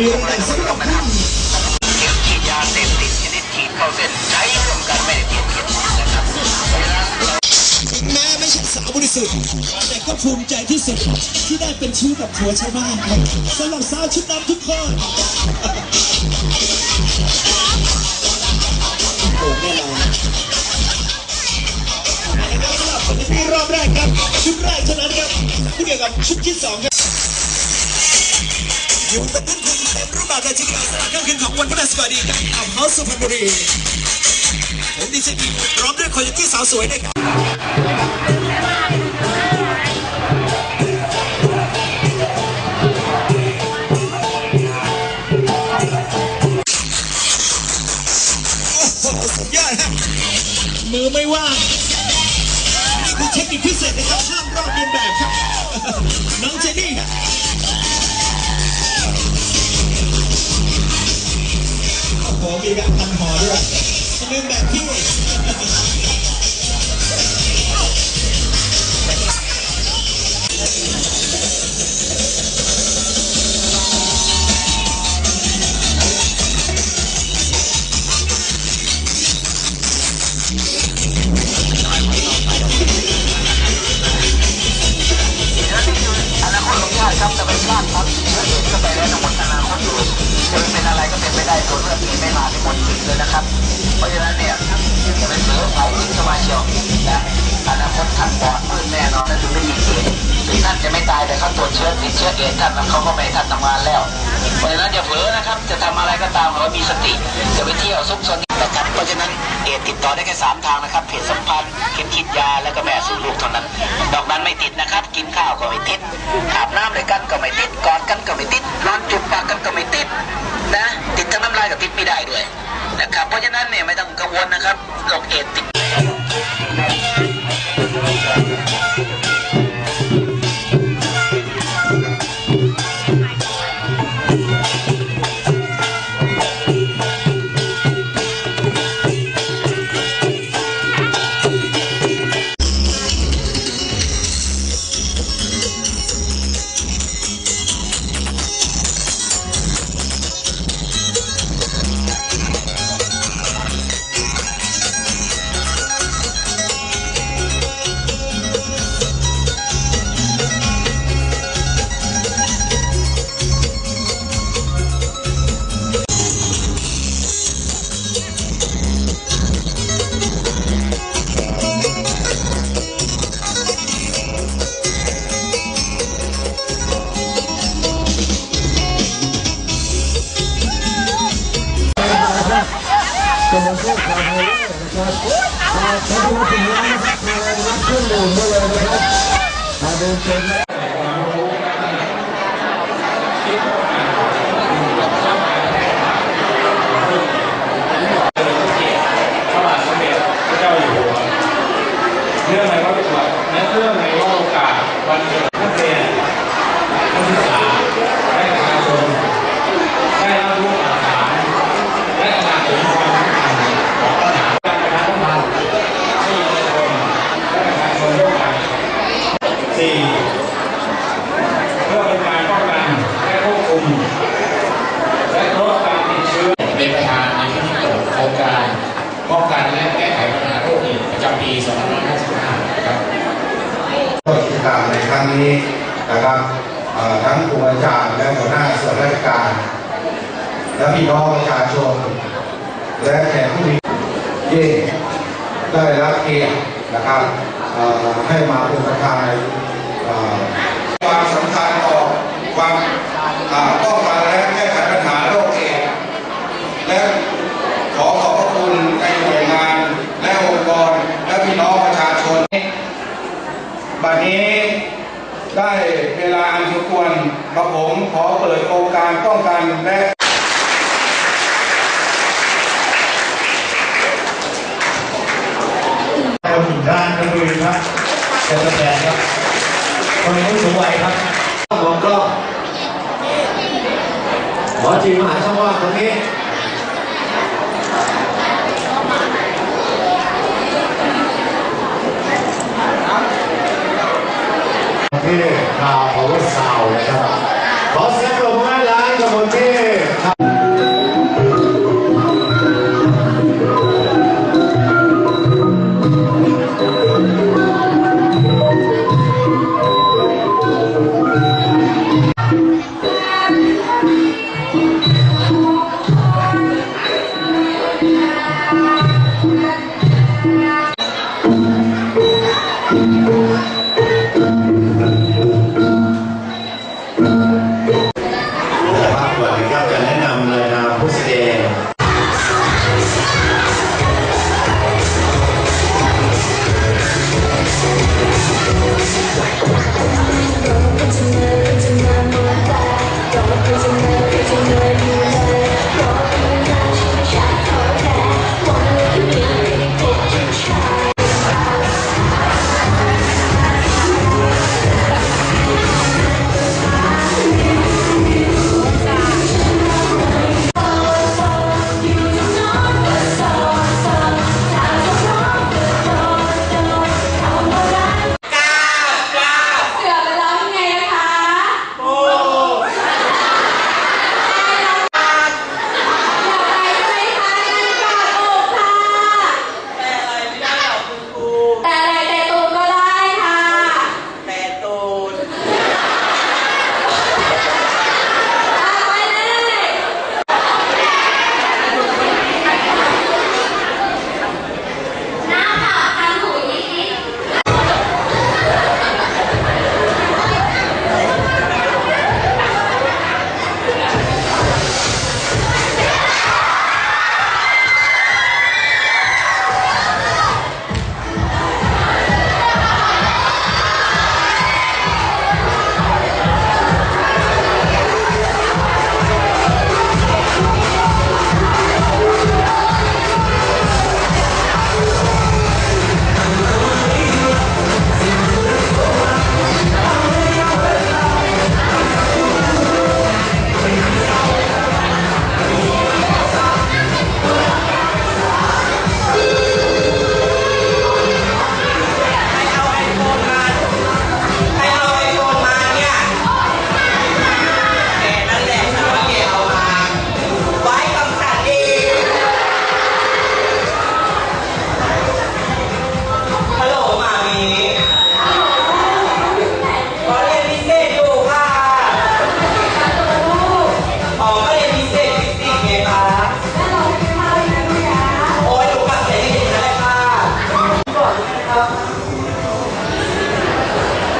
เรือแต่งสำหรับท่านเข็มฉีดยาเสพติดชนิดฉีดเข้าเส้นใช้ร่วมกันไม่ได้เพียงเข็มนะครับเพราะฉะนั้นถึงแม้ไม่ใช่สาวบริสุทธิ์แต่ก็ภูมิใจที่สุดที่ได้เป็นชู้กับผัวชาวบ้านสำหรับสาวชุดดำทุกคนโอ้แน่นอนนี่รอบแรกครับชุดแรกเท่านั้นครับผู้เกี่ยวกับชุดที่สองครับอยู่กับท่านต็มรูป แบบในชีวิตสลากค่ำคืนของวันพฤหัสบดีกับอัมเฮาสุพรรณบุรี ผมดีเจพีพร้อมด้วยคนที่สาวสวยนะครับมือไม่ว่างนี่คือเทคนิคพิเศษนะครับห้าม เลยนะครับ เพราะฉะนั้นเนี่ยจะเป็นเสือสายวิ่งเข้ามาเชียวนะอนาคตท่านปลอดมืดแน่นอนและถึงได้ยินเสียงถึงท่านจะไม่ตายแต่เขาตรวจเชื้อติดเชื้อเอดท่านแล้วเขาก็ไม่ท่านทำงานแล้ว เพราะฉะนั้นอย่าเผลอนะครับ จะทำอะไรก็ตามขอให้มีสติจะไปเที่ยวซุกซนนะครับเพราะฉะนั้นเอดติดต่อได้แค่สามทางนะครับเพศสัมพันธ์เข็มฉีดยาแล้วก็แม่สู่ลูกเท่านั้นดอกนั้นไม่ติดนะครับ กินข้าวก็ไม่ติดอาบน้ำด้วยกันก็ไม่ติดกอดกันก็ไม่ติดนอนจุบปากกันก็ไม่ติดนะ ติดทั้งน้ำลายกับติดไม่ได้ด้วย นะครับ เพราะฉะนั้นเนี่ยไม่ต้องกังวลนะครับโรคเอดติด ปี2555นะครับกิจกรรมในครั้งนี้นะครับทั้งครูอาจารย์และหัวหน้าส่วนราชการ และพี่น้องประชาชน และแขกผู้มีเย่ได้รับเกียรตินะครับให้มาเป็นประธานความสำคัญต่อาอั บัดนี้ได้เวลาอันสมควรกระผมขอเปิดโครงการป้องกันและคนหนึ่งด้านกันด้วยนะแบจะกระแสครับคนผู้สูงวัยครับสอกล้หมอจีมหาช่องว่างตรงนี้ ที่ข่าวของสาวน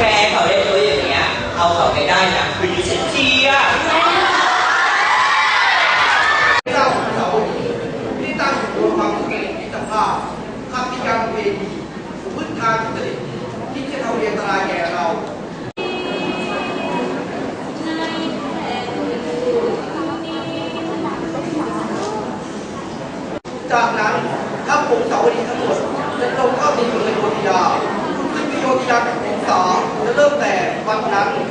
แกเขาเรียกตัวอย่างเงี้ย เอาเขาไปได้นะคือดิฉันเชียร์เจ้าของเขาที่ตั้งอยู่บนความสุขมิตรภาพคำนิยามเวทีพื้นทางทุจริตที่จะทำเรียนอันตรายแก่เราจากนั้นทัพผงเสาวดีทั้งหมดจะลงเข้าตีเมืองโยธยาซึ่งโยธยากับผงสาจะเริ่ม